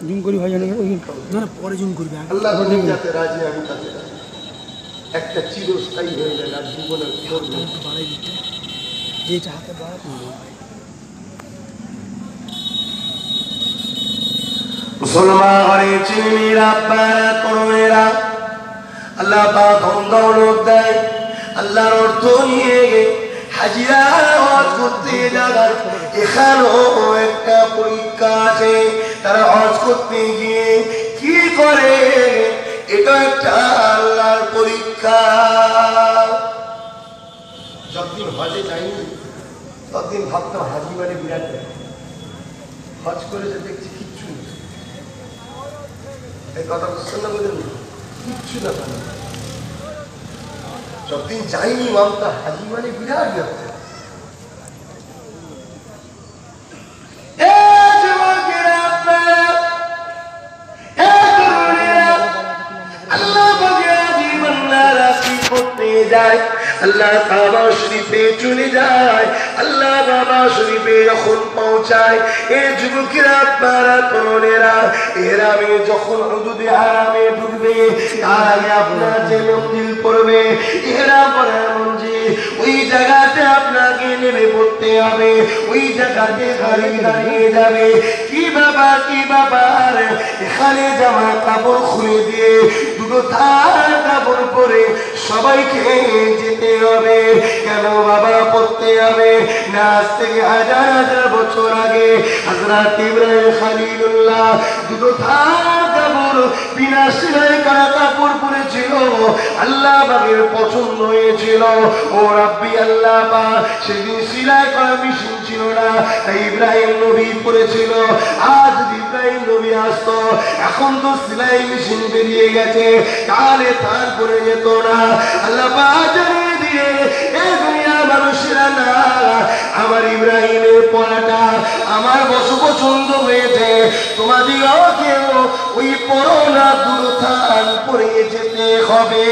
Zoom করি ভাই জানি ওই না না পরে জুম করবে আল্লাহ যাতে রাজি আমি তাতে একটা চিরস্থায়ী হয়ে যায় আর জীবনের বাড়াই দিতে। যেটা হাতে বাড়া মুসলমান ঘরে চিনিরা আল্লাহ পাক ধন দৌলত দেয় আল্লাহর অর্থ নিয়ে হাজিরা হজ করতে যাবার এখানেও একটা পরীক্ষা আছে, তারা হজ করতে গিয়ে কি করে? এটা একটা আল্লাহর পরীক্ষা। যতদিন হজে ততদিন হাজি মানে বিরাট। হজ করে যে দেখছি কিচ্ছু নেই। এই কথা বুঝছেন না বলেন কিচ্ছু না যতদিন যাইনি মামতা হাজি মানে বিরাট ব্যাপার। করতে যায় আল্লাহ কাবা শরীফে চলে যায় আল্লাহ বাবা শরীফে যখন পৌঁছায়, এ যুবকেরা, আপনারা তরুণেরা এরামে যখন হুদুদে হারামে ঢুকবে, তার আপনার যে মন্দির পড়বে, এরা পরে মঞ্জিল ওই জায়গাতে আপনাকে নেমে পড়তে হবে, ওই জায়গাতে গাড়ি দাঁড়িয়ে যাবে। কি বাবা কি ব্যাপার? এখানে জামা কাপড় খুলে দিয়ে, দুটো তার কাপড় পরে সবাইকে যেতে হবে। কেন বাবা পড়তে হবে? না থেকে হাজার হাজার বছর আগে। হাজরা ইব্রাহিম খালিলুল্লাহ দুটো বিনা করা কাপড় পরেছিল আল্লাহ পছন্দ হয়েছিল। ও রাব্বি আল্লাহ বা, সেদিন করা মেশিন ছিল না, তাই ইব্রাহিম নবী পরেছিল আজ ইব্রাহিম নবী আসতো, এখন তো সেলাই মেশিন বেরিয়ে গেছে, তাহলে তার পরে যেত না। আল্লাহ পছন্দ হয়েছে। তোমাদিগকেও ওই দুরথান পড়ে যেতে হবে।